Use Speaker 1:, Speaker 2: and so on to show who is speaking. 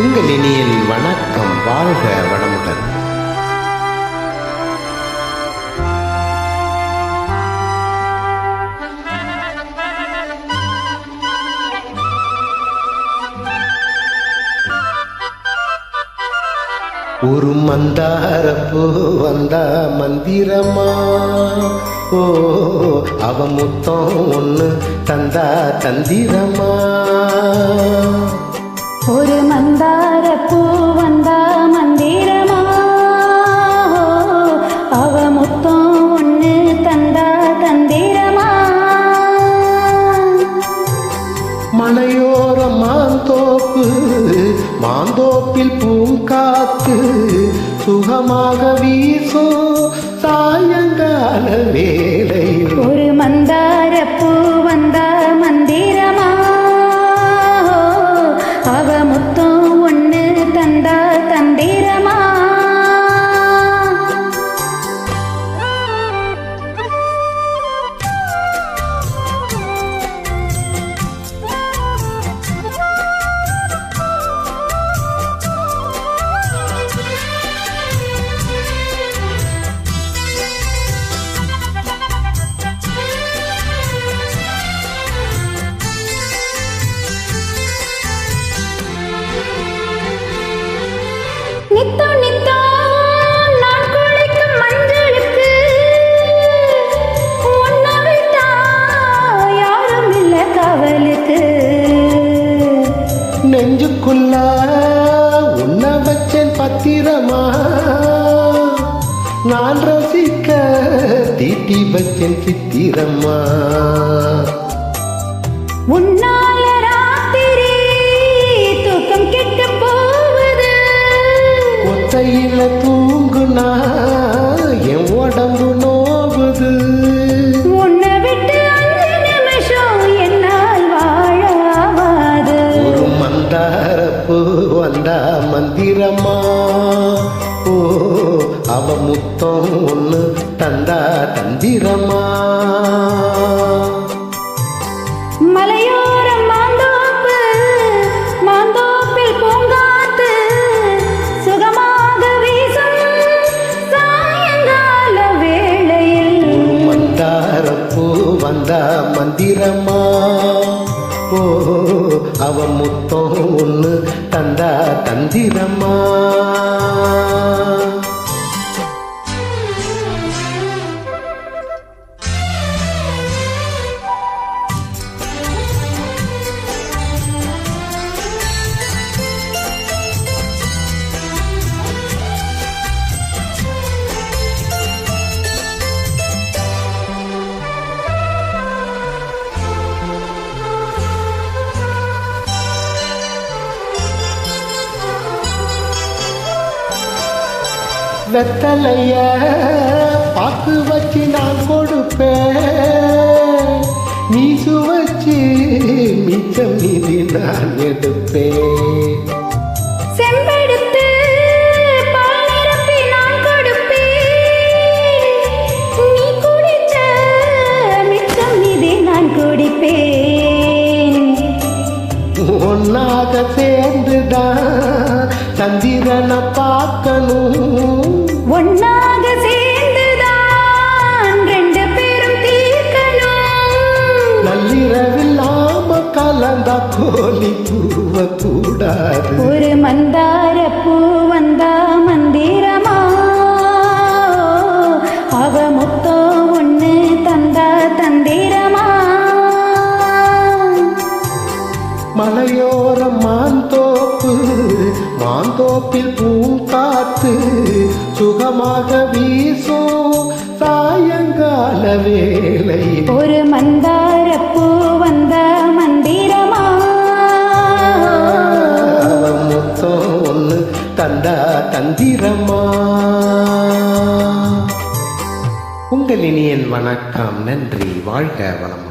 Speaker 1: உங்கள் இனியின் வணக்கம் வாழ்க வளமுடன். ஒரு மந்தாரப்பூ வந்தா மந்திரமா? ஓ அவ முத்தம் ஒன்று தந்தா தந்திரமா?
Speaker 2: ஒரு மந்தார பூ வந்தா மந்திரமா? அவ முத்தம் ஒண்ணு தந்தா தந்திரமா?
Speaker 1: மலையோர மாந்தோப்பு மாந்தோப்பில் பூங்காத்து சுகமாக வீசும் சாயங்கால வேளையில்.
Speaker 2: ஒரு மந்தார பூ
Speaker 1: பத்திரமா? நான் ரசிக்க தீட்டி வச்சேன் சித்திரமா
Speaker 2: உன்னால ராத்திரி தூக்கம் கெட்டு போகுது
Speaker 1: ஒத்தையில தூங்குனா அவ முத்தம் ஒன்று தந்தா தந்திரமா?
Speaker 2: மலையோரம் மாந்தோப்பு மாந்தோப்பில் பூங்காத்து சுகமாக வீசும் சாயங்கால வேளையில்.
Speaker 1: மந்தாரப்பூ வந்தா மந்திரமா? ஓ அவ முத்தம் ஒன்று தந்தா தந்திரமா? வெத்தலைய பாக்கு வச்சு நான் கொடுப்பேன். நீ சுவச்சு மிச்சம் மீதி நான் எடுப்பேன்.
Speaker 2: செம்பெடுத்து
Speaker 1: ஒன்னாக சேர்ந்துதான் சந்திரனை பார்க்கணும்.
Speaker 2: ஒன்னாக சேர்ந்துதான் ரெண்டு பேரும் தீர்க்கணும்.
Speaker 1: நள்ளிரவில்லாம கலந்தா கோழி பூவ கூடாது.
Speaker 2: ஒரு மந்தார பூ வந்தா மந்திரமா? அவ முத்தோ ஒண்ணு தந்தா தந்திரமா?
Speaker 1: மலையோர மாந்தோப்பு மாந்தோப்பில் பூங்காத்து சுகமாக வீசும் சாயங்கால வேளை.
Speaker 2: ஒரு மந்தார பூ வந்தா மந்திரமா?
Speaker 1: முத்தம் ஒன்று தந்தா தந்திரமா? உங்கள் இனியன் வணக்கம். நன்றி. வாழ்க வளம்